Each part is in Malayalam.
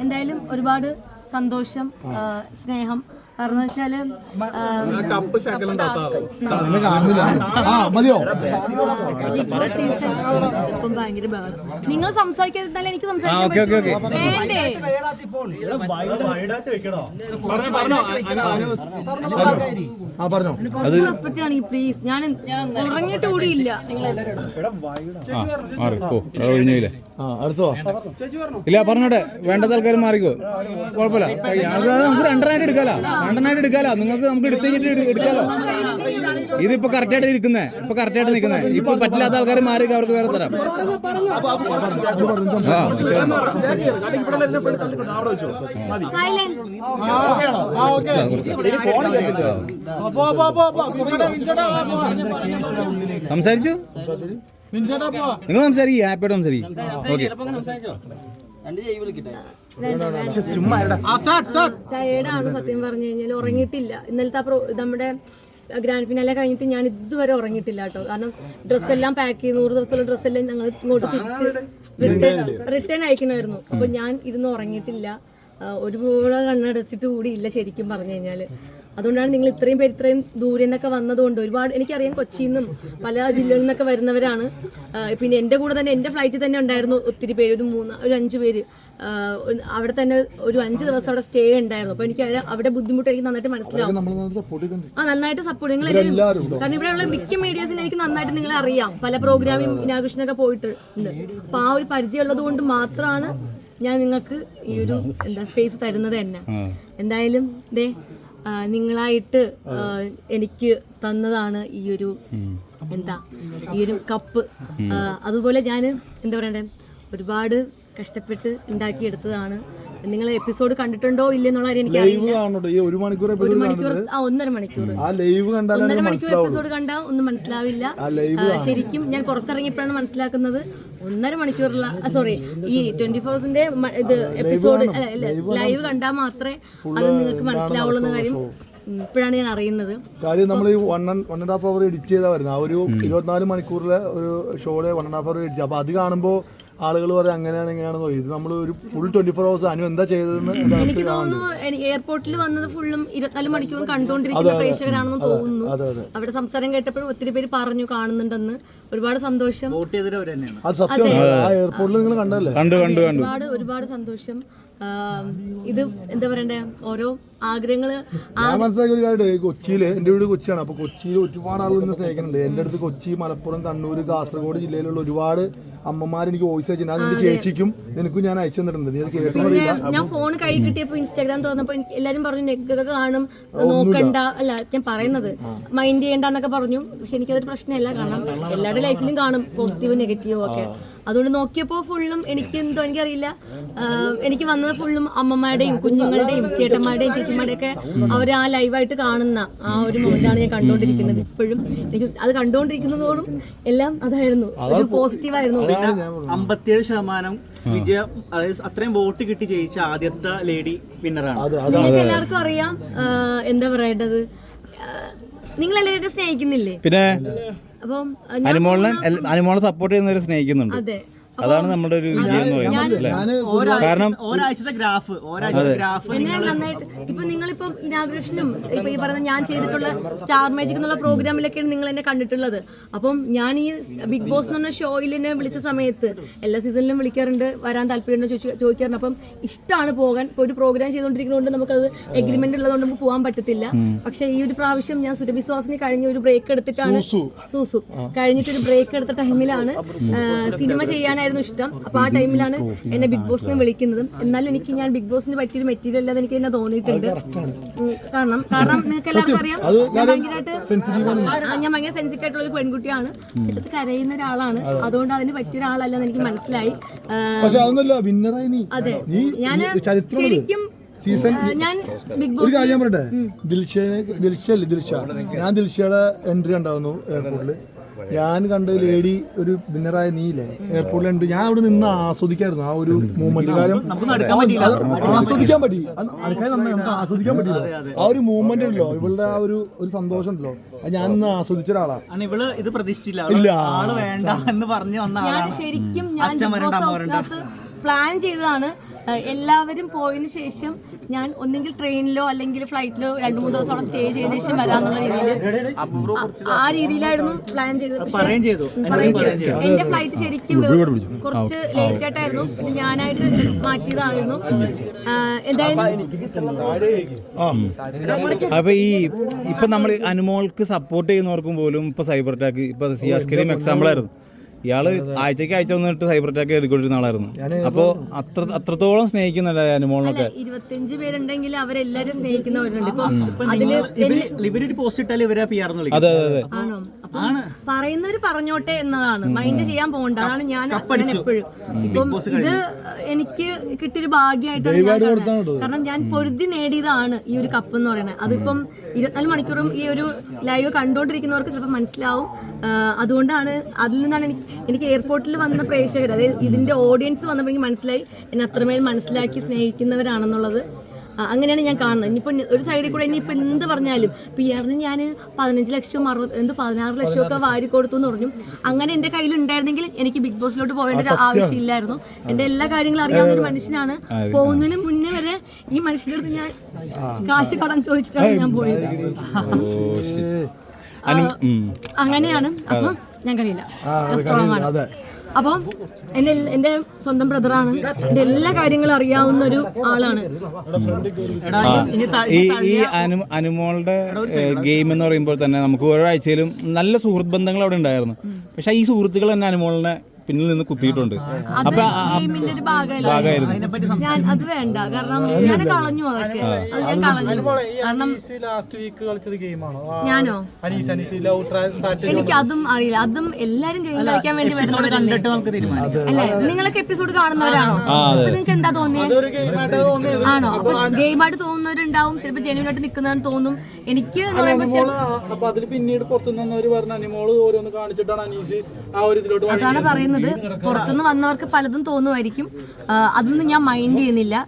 എന്തായാലും ഒരുപാട് സന്തോഷം സ്നേഹം. കാരണം ഇപ്പം ഭയങ്കര ബഹളം നിങ്ങൾ സംസാരിക്കാതെ എനിക്ക് സംസാരിക്കാൻ? വേണ്ടേ? ആ പറഞ്ഞോ. കുറച്ച് റെസ്പെക്ട് ആണെങ്കിൽ പ്ലീസ് ഞാൻ ഉറങ്ങിയിട്ട് കൂടിയില്ല അത് ഒഴിഞ്ഞില്ലേ ആ അടുത്തോ? ഇല്ല പറഞ്ഞോട്ടെ. വേണ്ടത് ആൾക്കാർ മാറിക്കോ. കുഴപ്പമില്ല. നമുക്ക് രണ്ടെണ്ണായിട്ട് എടുക്കാലോ. രണ്ടെണ്ണായിട്ട് എടുക്കാലോ. നിങ്ങൾക്ക് നമുക്ക് എടുത്ത് കഴിഞ്ഞിട്ട് എടു- എടുക്കാലോ. ഇതിപ്പോ കറക്റ്റ് ആയിട്ട് ഇരിക്കുന്നേ. ഇപ്പൊ കറക്റ്റ് ആയിട്ട് നിൽക്കുന്നേ ഇപ്പൊ പറ്റില്ലാത്ത ആൾക്കാർ മാറി അവർക്ക് വേറെ തരാം. സംസാരിച്ചു? നിങ്ങൾ സംസാരിക്കുക ഹാപ്പിയോട് സംസാരിക്കും. ഓക്കെ. ടയേർഡാണ് സത്യം പറഞ്ഞു കഴിഞ്ഞാൽ ഉറങ്ങിയിട്ടില്ല. ഇന്നലത്തെ നമ്മുടെ ഗ്രാൻഡ് ഫിനാലെ കഴിഞ്ഞിട്ട് ഞാൻ ഇതുവരെ ഉറങ്ങിയിട്ടില്ല കേട്ടോ. കാരണം ഡ്രസ്സെല്ലാം പാക്ക് ചെയ്ത് നൂറ് ദിവസമുള്ള ഡ്രസ്സെല്ലാം ഞങ്ങൾ ഇങ്ങോട്ട് തിരിച്ച് റിട്ടേൺ റിട്ടേൺ അയക്കണമായിരുന്നു. അപ്പൊ ഞാൻ ഇരുന്ന് ഉറങ്ങിയിട്ടില്ല. ഒരുപോലെ കണ്ണടച്ചിട്ട് ഇല്ല ശരിക്കും പറഞ്ഞു കഴിഞ്ഞാൽ അതുകൊണ്ടാണ് നിങ്ങൾ ഇത്രയും പേര് ഇത്രയും ദൂരെ നിന്നൊക്കെ വന്നതുകൊണ്ട് ഒരുപാട് എനിക്കറിയാം കൊച്ചിയിൽ നിന്നും പല ജില്ലകളിൽ നിന്നൊക്കെ വരുന്നവരാണ്. പിന്നെ എന്റെ കൂടെ തന്നെ എന്റെ ഫ്ലൈറ്റിൽ തന്നെ ഉണ്ടായിരുന്നു ഒത്തിരി പേര് ഒരു മൂന്ന് ഒരു അഞ്ച് പേര്. അവിടെ തന്നെ ഒരു അഞ്ച് ദിവസം അവിടെ സ്റ്റേ ഉണ്ടായിരുന്നു. അപ്പൊ എനിക്ക് അവിടെ- ബുദ്ധിമുട്ട് എനിക്ക് നന്നായിട്ട് മനസ്സിലാവും. നമ്മൾ സപ്പോർട്ട് ചെയ്തിട്ടുണ്ട്. ആ നന്നായിട്ട് സപ്പോർട്ട് നിങ്ങൾ എല്ലാവരും കാരണം ഇവിടെയുള്ള മിക്ക മീഡിയസിനെ എനിക്ക് നന്നായിട്ട് നിങ്ങളെ അറിയാം. പല പ്രോഗ്രാമിലും ഇനാഘോഷനൊക്കെ പോയിട്ടുണ്ട്. അപ്പൊ ആ ഒരു പരിചയമുള്ളത് കൊണ്ട് മാത്രമാണ് ഞാൻ നിങ്ങൾക്ക് ഈ ഒരു എന്താ സ്പേസ് തരുന്നത് തന്നെ. എന്തായാലും ദേ നിങ്ങളായിട്ട് എനിക്ക് തന്നതാണ് ഈ ഒരു എന്താ ഈ ഒരു കപ്പ്. അതുപോലെ ഞാൻ എന്താ പറയണ്ടേ ഒരുപാട് കഷ്ടപ്പെട്ട് ഉണ്ടാക്കിയെടുത്തതാണ്. നിങ്ങൾ എപ്പിസോഡ് കണ്ടിട്ടുണ്ടോ ഇല്ലെന്നുള്ള എനിക്ക് ലൈവ് കാണണോ ഈ ഒരു മണിക്കൂർ ഒരു മണിക്കൂർ ആ ഒന്നര മണിക്കൂർ. ആ ലൈവ് കണ്ടാലേ ഒന്നര മണിക്കൂർ എപ്പിസോഡ് കണ്ടാൽ ഒന്നും മനസ്സിലാവില്ല. ആ ലൈവ് ശരിക്കും ഞാൻ പുറത്തിറങ്ങിയപ്പോഴാണ് മനസ്സിലാക്കുന്നത്. ഒന്നര മണിക്കൂറുള്ള സോറി ഈ ട്വന്റി ഫോർസിന്റെ ഇത് എപ്പിസോഡ് ലൈവ് കണ്ടാൽ മാത്രമേ അത് നിങ്ങൾക്ക് മനസ്സിലാവുള്ളൂ എന്ന കാര്യം ഇപ്പോഴാണ് ഞാൻ അറിയുന്നത്. കാര്യം നമ്മൾ ഈ one one and half hour edit ചെയ്താൽ വരുന്നത്. ആ ഒരു ഇരുപത്തിനാല് മണിക്കൂറിലെ ഒരു ഷോയിലെ one and half hour edit അപ്പൊ അത് കാണുമ്പോൾ ആളുകൾ പറയും അങ്ങനെയാണ് ഇങ്ങനെയാണെന്ന് പറയും. ഇത് നമ്മൾ ഒരു ഫുൾ ട്വന്റി ഫോർ അവേഴ്സ് അനു എന്താ ചെയ്തതെന്ന് എനിക്ക് തോന്നുന്നു എയർപോർട്ടിൽ വന്നത് ഫുള്ളും ഇരുപത്തിനാല് മണിക്കൂർ കണ്ടുകൊണ്ടിരിക്കുന്ന പ്രേക്ഷകരാണെന്ന് തോന്നുന്നു. അവിടെ സംസാരം കേട്ടപ്പോഴും ഒത്തിരി പേര് പറഞ്ഞു കാണുന്നുണ്ടെന്ന്. ഒരുപാട് സന്തോഷം. അത് സത്യമാണ് ആ എയർപോർട്ടിൽ നിങ്ങൾ കണ്ടല്ലേ കണ്ടു കണ്ടു കണ്ടു. ഒരുപാട് ഒരുപാട് സന്തോഷം. ഇത് എന്താ പറയണ്ടേ? ഓരോ ആഗ്രഹങ്ങൾ ഞാൻ മനസ്സിലാക്കിയ ഒരു കാര്യം കൊച്ചിയിൽ എന്റെ വീട് കൊച്ചിയാണ്. അപ്പൊ കൊച്ചിയിൽ ഒരുപാട് ആളുകൾ സ്നേഹിക്കുന്നുണ്ട്. എന്റെ അടുത്ത് കൊച്ചി മലപ്പുറം കണ്ണൂർ കാസർഗോഡ് ജില്ലയിലുള്ള ഒരുപാട് അമ്മമാർ എനിക്ക് വോയിസ് അയച്ചിട്ടുണ്ട് ഞാൻ എന്റെ ചേച്ചിക്കും നിനക്കും ഞാൻ അയച്ചു തന്നിട്ടുണ്ട്. നീ അത് കേട്ടോ ഞാൻ ഫോൺ കൈ കിട്ടിയപ്പോ ഇൻസ്റ്റാഗ്രാം തുറന്നപ്പോ എല്ലാരും പറഞ്ഞു നെഗൊക്കെ കാണും നോക്കണ്ട. അല്ല ഞാൻ പറയുന്നത് മൈൻഡ് ചെയ്യണ്ടെന്നൊക്കെ പറഞ്ഞു. പക്ഷെ എനിക്കതൊരു പ്രശ്നമല്ല. കാരണം എല്ലാവരുടെ ലൈഫിലും കാണും. പോസിറ്റീവ് നെഗറ്റീവ് ഒക്കെ. അതുകൊണ്ട് നോക്കിയപ്പോ ഫുള്ളും എനിക്ക് എന്തോ എനിക്കറിയില്ല എനിക്ക് വന്നത് ഫുള്ളും അമ്മമാരുടെയും കുഞ്ഞുങ്ങളുടെയും ചേട്ടന്മാരുടെയും ചേച്ചിമാരുടെയും ഒക്കെ അവർ ആ ലൈവായിട്ട് കാണുന്ന ആ ഒരു മൊമെന്റാണ് ഞാൻ കണ്ടുകൊണ്ടിരിക്കുന്നത് ഇപ്പോഴും. എനിക്ക് അത് കണ്ടുകൊണ്ടിരിക്കുന്നതോടും എല്ലാം അതായിരുന്നു. ഒരു പോസിറ്റീവായിരുന്നു. അമ്പത്തിയേഴ് ശതമാനം വിജയം അതായത് അത്രയും വോട്ട് കിട്ടി ജയിച്ച ആദ്യത്തെ ലേഡി വിന്നറാണ്. നിങ്ങൾക്ക് എല്ലാവർക്കും അറിയാം എന്താ പറയേണ്ടത്? നിങ്ങൾ എല്ലാവരും സ്നേഹിക്കുന്നില്ലേ? പിന്നെ അപ്പം അനുമോളിനെ അനുമോളെ സപ്പോർട്ട് ചെയ്യുന്നവരെ സ്നേഹിക്കുന്നുണ്ട്. അതെ. അതാണ് നമ്മുടെ ഒരു വിജയം എന്ന് പറയുന്നത് അല്ലേ? കാരണം ഒരാഴ്ചത്തെ ഗ്രാഫ് ഒരാഴ്ചത്തെ ഗ്രാഫ് എന്നെ നന്നായിട്ട് ഇപ്പൊ നിങ്ങളിപ്പം ഇനാഗ്രേഷനും ഇപ്പൊ ഈ പറയുന്ന ഞാൻ ചെയ്തിട്ടുള്ള സ്റ്റാർ മാജിക് എന്നുള്ള പ്രോഗ്രാമിലൊക്കെയാണ് നിങ്ങൾ എന്നെ കണ്ടിട്ടുള്ളത്. അപ്പം ഞാൻ ഈ ബിഗ് ബോസ് എന്ന് പറഞ്ഞ ഷോയിൽ എന്നെ വിളിച്ച സമയത്ത് എല്ലാ സീസണിലും വിളിക്കാറുണ്ട് വരാൻ താല്പര്യമുണ്ടോ ചോദിക്കാറുണ്ട്. അപ്പം ഇഷ്ടമാണ് പോകാൻ. ഇപ്പൊ ഒരു പ്രോഗ്രാം ചെയ്തുകൊണ്ടിരിക്കുന്നതുകൊണ്ട് നമുക്കത് എഗ്രിമെന്റ് ഉള്ളതുകൊണ്ട് നമുക്ക് പോകാൻ പറ്റത്തില്ല. പക്ഷെ ഈ ഒരു പ്രാവശ്യം ഞാൻ സുരഭി സുഹാസിനി കഴിഞ്ഞ ഒരു ബ്രേക്ക് എടുത്തിട്ടാണ് സൂസു. കഴിഞ്ഞിട്ട് ഒരു ബ്രേക്ക് എടുത്ത ടൈമിലാണ് സിനിമ ചെയ്യാനായിരുന്നു ഇഷ്ടം. അപ്പൊ ആ ടൈമിലാണ് എന്നെ ബിഗ് ബോസിനെ വിളിക്കുന്നത്. എന്നാലും എനിക്ക് ഞാൻ ബിഗ് ബോസിന് പറ്റിയൊരു മെറ്റീരിയൽ അല്ലാതെ എനിക്ക് തന്നെ തോന്നിയിട്ടുണ്ട്. കാരണം കാരണം നിങ്ങൾക്ക് എല്ലാവർക്കും അറിയാം ഞാൻ ഭയങ്കരമായിട്ട് ഞാൻ ഭയങ്കര സെൻസിറ്റീവ് ആയിട്ടുള്ള ഒരു പെൺകുട്ടിയാണ്. എടുത്ത് കരയുന്ന ഒരാളാണ്. അതുകൊണ്ട് അതിന് പറ്റിയ ഒരാളല്ലെന്ന് എനിക്ക് മനസ്സിലായി. പക്ഷെ അതൊന്നുമല്ല വിന്നറായി നീ. അതെ. നീ ഞാൻ ശരിക്കും സീസൺ ഞാൻ ബിഗ് ഒരു ബോസ് കാര്യം ഞാൻ ദിൽഷയെ ദിൽഷ. അല്ലേ ദിൽഷ ഞാൻ ദിൽഷയുടെ എൻട്രി ഉണ്ടായിരുന്നു എയർപോർട്ടിൽ ഞാൻ കണ്ട ലേഡി ഒരു വിന്നറായ നീയില്ലേ? എയർപോർട്ടിൽ ഉണ്ട് ഞാൻ അവിടെ നിന്ന് ആസ്വദിക്കായിരുന്നു. ആ ഒരു മൂവ്മെന്റ് കാര്യം ആസ്വദിക്കാൻ പറ്റി. അത് അടുക്കാൻ നന്നായി. നമുക്ക് ആസ്വദിക്കാൻ പറ്റില്ല ആ ഒരു മൂവ്മെന്റ് ഉണ്ടല്ലോ. ഇവളുടെ ആ ഒരു ഒരു സന്തോഷം ഉണ്ടല്ലോ. ഞാൻ ഇന്ന് ആസ്വദിച്ച ഒരാളാണ് ഇവൾ ഇത് പ്രതീക്ഷിച്ചില്ല. ഇല്ല. ആൾ വേണ്ട എന്ന് പറഞ്ഞു വന്ന ഞാൻ ആളാണ്. ശരിക്കും ഞാൻ പ്ലാൻ ചെയ്തതാണ്. എല്ലാവരും പോയതിനു ശേഷം ഞാൻ ഒന്നെങ്കിൽ ട്രെയിനിലോ അല്ലെങ്കിൽ ഫ്ലൈറ്റിലോ രണ്ടു മൂന്ന് ദിവസം അവിടെ സ്റ്റേ ചെയ്ത ശേഷം വരാന്നുള്ള രീതിയിൽ ആ രീതിയിലായിരുന്നു പ്ലാൻ ചെയ്തത്. പക്ഷേ-. എന്റെ ഫ്ലൈറ്റ് ശരിക്കും കുറച്ച് ലേറ്റ് ആയിട്ടായിരുന്നു. പിന്നെ ഞാനായിട്ട് മാറ്റിയതായിരുന്നു. എന്തായാലും അപ്പൊ ഈ ഇപ്പൊ നമ്മൾ അനുമോൾക്ക് സപ്പോർട്ട് ചെയ്യുന്നവർക്കും പോലും ഇപ്പൊ സൈബർ അറ്റാക്ക് ഇപ്പൊ സിയാസ് എക്സാമ്പിൾ ആയിരുന്നു. ഇയാൾ ആഴ്ചക്ക് ആഴ്ച വന്നിട്ട് സൈബർ അറ്റാക്ക് എടുക്കൊണ്ടിരുന്ന ആളായിരുന്നു. അപ്പൊ അത്ര അത്രത്തോളം സ്നേഹിക്കുന്നില്ല അനുമോളിനൊക്കെ? ഇരുപത്തിയഞ്ച് പേരുണ്ടെങ്കിൽ അവരെല്ലാരും സ്നേഹിക്കുന്നവരുണ്ട്. അതെ അതെ അതെ. അപ്പം പറയുന്നവര് പറഞ്ഞോട്ടെ എന്നതാണ്. മൈൻഡ് ചെയ്യാൻ പോകണ്ട. അതാണ് ഞാൻ ഞാൻ എപ്പോഴും. ഇപ്പം ഇത് എനിക്ക് കിട്ടിയൊരു ഭാഗ്യമായിട്ടാണ് ഞാൻ കാണുന്നത്. കാരണം ഞാൻ പൊരുതി നേടിയതാണ് ഈ ഒരു കപ്പ് എന്ന് പറയുന്നത്. അതിപ്പം ഇരുപത്തിനാല് മണിക്കൂറും ഈ ഒരു ലൈവ് കണ്ടുകൊണ്ടിരിക്കുന്നവർക്ക് ചിലപ്പോൾ മനസ്സിലാവും. ആ, അതുകൊണ്ടാണ് അതിൽ നിന്നാണ് എനിക്ക് എനിക്ക് എയർപോർട്ടിൽ വന്ന പ്രേക്ഷകർ അതായത് ഇതിന്റെ ഓഡിയൻസ് വന്നപ്പോൾ എനിക്ക് മനസ്സിലായി. എന്നെ അത്രമേൽ മനസ്സിലാക്കി സ്നേഹിക്കുന്നവരാണെന്നുള്ളത്. അങ്ങനെയാണ് ഞാൻ കാണുന്നത്. ഇനിയിപ്പോൾ ഒരു സൈഡിൽ കൂടെ ഇനിയിപ്പോൾ എന്ത് പറഞ്ഞാലും പി ആറിന് ഞാൻ പതിനഞ്ച് ലക്ഷം അറുപത് എന്ത് പതിനാറ് ലക്ഷം ഒക്കെ വാരി കൊടുത്തു എന്ന് പറഞ്ഞു. അങ്ങനെ എന്റെ കയ്യിൽ ഉണ്ടായിരുന്നെങ്കിൽ എനിക്ക് ബിഗ് ബോസിലോട്ട് പോകേണ്ട ഒരു ആവശ്യമില്ലായിരുന്നു. എന്റെ എല്ലാ കാര്യങ്ങളും അറിയാവുന്ന ഒരു മനുഷ്യനാണ്. പോകുന്നതിന് മുന്നേ വരെ ഈ മനുഷ്യന്റെ അടുത്ത് ഞാൻ കാശ് കടം ചോദിച്ചിട്ടാണ് ഞാൻ പോയത്. അങ്ങനെയാണ്. അപ്പം ഞാൻ കഴിയില്ല സ്ട്രോങ് ആണ്. അപ്പം എന്റെ എന്റെ സ്വന്തം ബ്രദറാണ്. എന്റെ എല്ലാ കാര്യങ്ങളും അറിയാവുന്ന ഒരു ആളാണ്. എടാ ഇനി ഈ ഈ അനു അനുമോളുടെ ഗെയിം എന്ന് പറയുമ്പോൾ തന്നെ നമുക്ക് ഓരോ ആഴ്ചയിലും നല്ല സുഹൃത്ത് ബന്ധങ്ങൾ അവിടെ ഉണ്ടായിരുന്നു. പക്ഷെ ഈ സുഹൃത്തുക്കൾ തന്നെ അനുമോളിനെ പിന്നിൽ നിന്ന് കുത്തിയിട്ടുണ്ട്. അപ്പൊ ഭാഗമായിരുന്നു ആ- ഗെയിമിന്റെ ഒരു ഞാൻ അത് വേണ്ട. കാരണം ഞാൻ കളഞ്ഞു അതൊക്കെ. അത് ഞാൻ കളഞ്ഞു. കാരണം ലാസ്റ്റ് വീക്ക് കളിച്ചത് ഗെയിമാണോ? ഞാനോ? എനിക്ക് അതും അറിയില്ല. അതും എല്ലാരും ഗെയിം കളിക്കാൻ വേണ്ടി അല്ലേ? നിങ്ങളൊക്കെ എപ്പിസോഡ് കാണുന്നവരാണോ? അപ്പൊ നിങ്ങൾക്ക് എന്താ തോന്നിയത്. ആണോ? അപ്പൊ ഗെയിമായിട്ട് തോന്നുന്നവരുണ്ടാവും. ചിലപ്പോ ജെന്യൂൻ ആയിട്ട് നിൽക്കുന്നവരെന്ന് തോന്നും. എനിക്ക് അതിൽ പിന്നീട് പുറത്തുനിന്നവര് പറഞ്ഞ അനിമോൾ ഓരോന്ന് കാണിച്ചിട്ടാണ് അനീഷ് ആ ഒരു ഇതിലോട്ട് അതാണ് പറയുന്നത്. പുറത്തുനിന്ന് വന്നവർക്ക് പലതും തോന്നുമായിരിക്കും. അതൊന്നും ഞാൻ മൈൻഡ് ചെയ്യുന്നില്ല.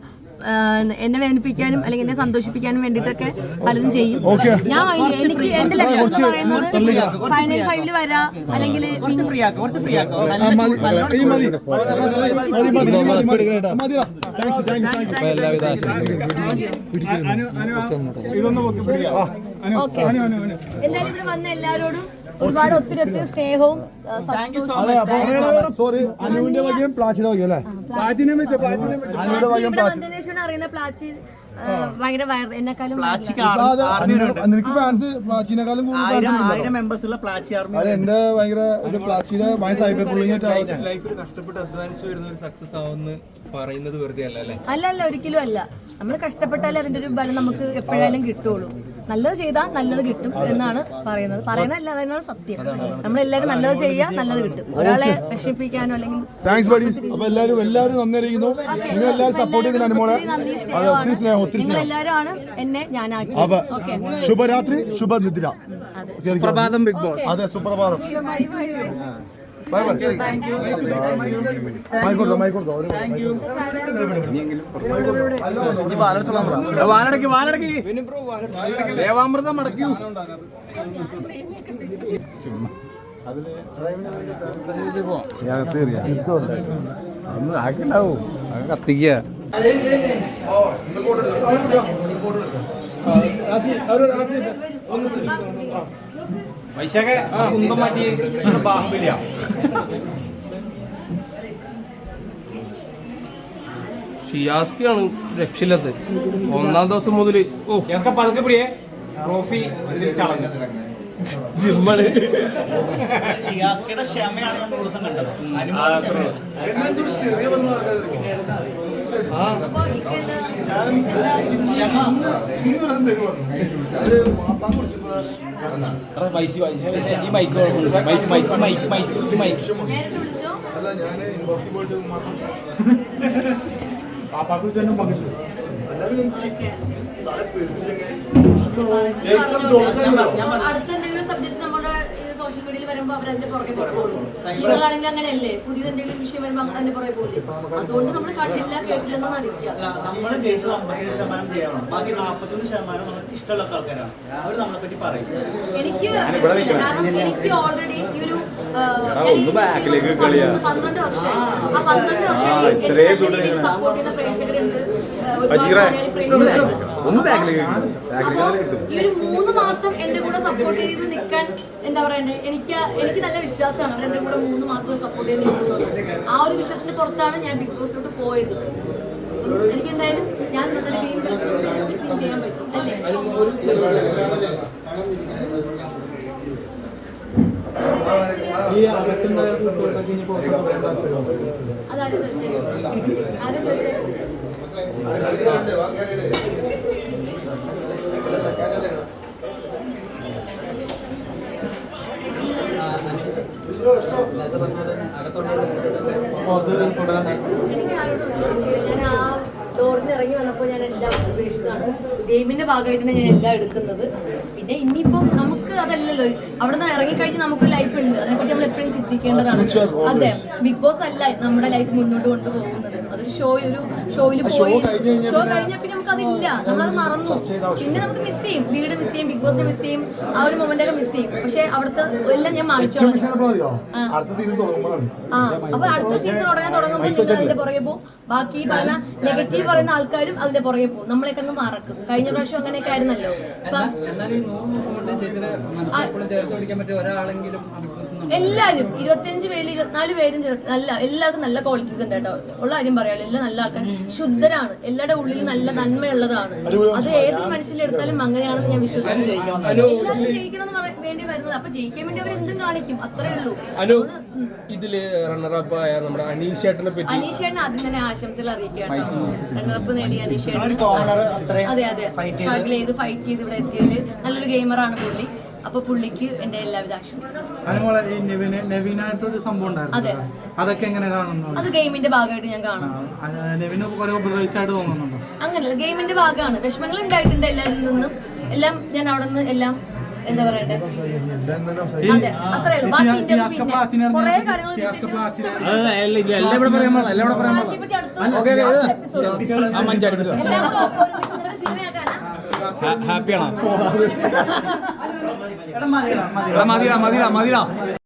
എന്നെ വേദനിപ്പിക്കാനും അല്ലെങ്കിൽ എന്നെ സന്തോഷിപ്പിക്കാനും വേണ്ടിട്ടൊക്കെ പലതും ചെയ്യും. ഞാൻ എനിക്ക് എന്റെ ലക്ഷ്യം എന്ന് പറയുന്നത് ഫൈനൽ ഫൈവിൽ വരാ. അല്ലെങ്കിൽ ഓക്കെ. എന്തായാലും ഇവിടെ വന്ന എല്ലാവരോടും ഒരുപാട് ഒത്തിരി ഒത്തിരി സ്നേഹവും സോറി അനുവിന്റെ വകയും പ്ലാച്ചിന്റെ വകയും അല്ലേ? അനുവിന്റെ വകയും അറിയുന്ന പ്ലാച്ചി നിനക്ക് ഫാൻസ് പ്ലാച്ചിനെക്കാളും എന്റെ ഭയങ്കര ഒരു പ്ലാച്ചിയുടെ സൈബർ ബുള്ളിംഗ് ആയിട്ട് ലൈഫിൽ കഷ്ടപ്പെട്ട് അധ്വാനിച്ചു വരുന്ന ഒരു സക്സസ് ആവുന്ന പറയുന്നത് വെറുതെ അല്ല? അല്ല ഒരിക്കലും അല്ല. നമ്മൾ കഷ്ടപ്പെട്ടാലേ അതിന്റെ ഒരു ബലം നമുക്ക് എപ്പോഴായാലും കിട്ടുള്ളൂ നല്ലത് ചെയ്താൽ നല്ലത് കിട്ടും എന്നാണ് പറയുന്നത്. പറയുന്നതല്ല അതാണ് സത്യം. നമ്മളെല്ലാവരും നല്ലത് ചെയ്യുക നല്ലത് കിട്ടും. ഒരാളെ വിഷമിപ്പിക്കാനോ അല്ലെങ്കിൽ താങ്ക്സ് ബഡീസ് അപ്പൊ എല്ലാവരും എല്ലാവരും നിങ്ങൾ എല്ലാവരും സപ്പോർട്ട് ചെയ്തതിന് അനുമോളെ. ഒത്തിരി സ്നേഹം ഒത്തിരി സ്നേഹം. എല്ലാവരും ആണ് എന്നെ ഞാനാക്കി. അപ്പൊ ഓക്കെ ശുഭരാത്രി ശുഭനിദ്ര. അതെ. പ്രഭാതം ബിഗ് ബോസ്. അതെ സുപ്രഭാതം. ബൈ ബൈ മൈക്കോട്ടോ മൈക്കോട്ടോ ഒരു വാലടക്കി വാലടക്കി ദേവാമൃതം അടക്കൂ ഒന്ന് ആക്കിണ്ടാവൂ. അത് കത്തിക്കുക വൈശാഖ കുന്തം മാറ്റി. ബാഹുബലിയാ. ഷിയാസ്ക്കാണ് രക്ഷയില്ലാത്തത് ഒന്നാം ദിവസം മുതൽ ഓ. ഞങ്ങൾക്ക് പതുക്കെ പ്രിയേ ട്രോഫി ചളഞ്ഞു. ജിമ്മണ്. ഷിയാസ്കയുടെ ക്ഷമയാണ് ഞാൻ ദിവസം കണ്ടത്. അല്ല ഞാൻ ഇൻബോക്സിൽ പോയിട്ട് മാത്രം പാപ്പാക്ക് തന്നെ പങ്കിട്ടു അടുത്ത വരുമ്പോ അവർ അതിന്റെ പുറകെ പോകുള്ളൂ നിങ്ങളാണെങ്കിൽ അങ്ങനെയല്ലേ? പുതിയത് എന്തെങ്കിലും വിഷയം വരുമ്പോ അതിന്റെ പുറകെ പോകും. അതുകൊണ്ട് നമ്മൾ കണ്ടില്ല കേട്ടില്ലെന്ന് നടിക്കുക നമ്മൾ ജയിച്ചത് ശതമാനം ചെയ്യണം ബാക്കി നാൽപ്പത്തൊന്ന് ശതമാനം നമുക്ക് ഇഷ്ടമുള്ള ആൾക്കാരാണ്. അവർ നമ്മളെ പറ്റി പറയും. എനിക്ക് കാരണം എനിക്ക് ഓൾറെഡി ഈ ഒരു പന്ത്രണ്ട് വർഷം ആ പന്ത്രണ്ട് വർഷം സപ്പോർട്ട് ചെയ്യുന്ന പ്രേക്ഷകരുണ്ട്. ഒരുപാട് മലയാളി പ്രേക്ഷകരുണ്ട്. അപ്പൊ ഈ ഒരു മൂന്ന് മാസം എന്റെ സപ്പോർട്ട് ചെയ്ത് നിൽക്കാൻ എന്താ പറയണ്ടേ? എനിക്ക് എനിക്ക് നല്ല വിശ്വാസമാണ്. അവരെ കൂടെ മൂന്ന് മാസം സപ്പോർട്ട് ചെയ്ത് നിൽക്കുന്നത് ആ ഒരു വിശ്വാസത്തിന് പുറത്താണ് ഞാൻ ബിഗ് ബോസിലോട്ട് പോയത്. എനിക്ക് എന്തായാലും ഞാൻ നല്ലൊരു ഗെയിം എനിക്ക് ചെയ്യാൻ പറ്റും അല്ലേ? ഈ അകത്തുണ്ടായ കുട്ടികൾക്ക് ഇനി പുറത്തുനിന്ന് വരാൻ താല്പര്യമുണ്ടോ? എനിക്ക് ആരോടും ഞാൻ ആ ഇറങ്ങി വന്നപ്പോൾ ഞാൻ എല്ലാം ഉപേക്ഷിച്ചതാണ്. ഗെയിമിന്റെ ഭാഗമായിട്ടാണ് ഞാൻ എല്ലാം എടുക്കുന്നത്. പിന്നെ ഇനിയിപ്പം നമുക്ക് അതല്ലല്ലോ. അവിടെ നിന്ന് ഇറങ്ങിക്കഴിഞ്ഞ് നമുക്ക് ലൈഫ് ഉണ്ട്. അതിനെപ്പറ്റി നമ്മൾ എപ്പോഴും ചിന്തിക്കേണ്ടതാണ്. അതെ. ബിഗ് ബോസ് അല്ല. നമ്മുടെ ലൈഫ് മുന്നോട്ട് കൊണ്ടുപോകുന്നത്. ഷോ ഒരു ഷോയിൽ പോയി. ഷോ കഴിഞ്ഞ പിന്നെ നമുക്ക് അതില്ല നമ്മളത് മറന്നു. പിന്നെ നമുക്ക് മിസ് ചെയ്യും. വീട് മിസ് ചെയ്യും ബിഗ് ബോസിനെ മിസ് ചെയ്യും ആ ഒരു മൊമെന്റ് ഒക്കെ മിസ് ചെയ്യും. പക്ഷെ അവിടുത്തെ എല്ലാം ഞാൻ മായ്ച്ചോളാം അടുത്ത സീസൺ തുടങ്ങുമ്പോഴാണ്. ആ അപ്പൊ അടുത്ത സീസൺ ഉടനെ തുടങ്ങുമ്പോൾ നിങ്ങൾ അതിന്റെ പുറകെ പോകും. ബാക്കി പറഞ്ഞ നെഗറ്റീവ് പറയുന്ന ആൾക്കാരും അതിന്റെ പുറകെ പോകും. നമ്മളെയൊക്കെ അങ്ങ് മറക്കും. കഴിഞ്ഞ പ്രാവശ്യം അങ്ങനെയൊക്കെ ആയിരുന്നല്ലോ. എല്ലാരും ഇരുപത്തിയഞ്ച് പേരിൽ ഇരുപത്തിനാല് പേരും നല്ല എല്ലാവർക്കും നല്ല ക്വാളിറ്റീസ് ഉണ്ട് കേട്ടോ. ഉള്ള കാര്യം പറയാലോ എല്ലാം നല്ല ആൾക്കാർ ശുദ്ധരാണ്. എല്ലാവരുടെ ഉള്ളിൽ നല്ല നന്മയുള്ളതാണ്. അത് ഏതൊരു മനുഷ്യന്റെ എടുത്താലും അങ്ങനെയാണെന്ന് ഞാൻ വിശ്വസിക്കുന്നു. എല്ലാവരും ജയിക്കണം വേണ്ടി വരുന്നത്. അപ്പൊ ജയിക്കാൻ വേണ്ടി അവർ എന്തും കാണിക്കും. അത്രേ ഉള്ളൂ. അനു അപ്പ് ഇതിൽ റണ്ണറപ്പ് ആയ നമ്മുടെ അനീഷ് ചേട്ടനെ പറ്റി അനീഷ് ചേട്ടൻ ആദ്യം തന്നെ ആശംസകൾ അറിയിക്കുകയാണ് റണ്ണറപ്പ് നേടിയ അനീഷ് ചേട്ടൻ അതെ അതെ. സ്ട്രഗിൾ ചെയ്ത്. ഫൈറ്റ് ചെയ്ത് ഇവിടെ എത്തിയതിൽ നല്ലൊരു ഗെയിമറാണ് പുള്ളി. അപ്പൊ പുള്ളിക്ക് എന്റെ എല്ലാവിധ ആശംസകളും. അതെ. അതൊക്കെ എങ്ങനെ കാണുന്നു അത് ഗെയിമിന്റെ ഭാഗമായിട്ട് ഞാൻ കാണും. അങ്ങനല്ല ഗെയിമിന്റെ ഭാഗമാണ്. വിഷമങ്ങൾ ഉണ്ടായിട്ടുണ്ട് എല്ലാവരിൽ നിന്നും. എല്ലാം ഞാൻ അവിടെ നിന്ന് എല്ലാം എന്താ പറയണ്ടേ? അതെ അത്രേ ഉള്ളൂ. ബാക്കി കുറേ കാര്യങ്ങൾ എല്ലാം ഹാപ്പിയാണോ? മതിടാ മതിടാ മതിടാ.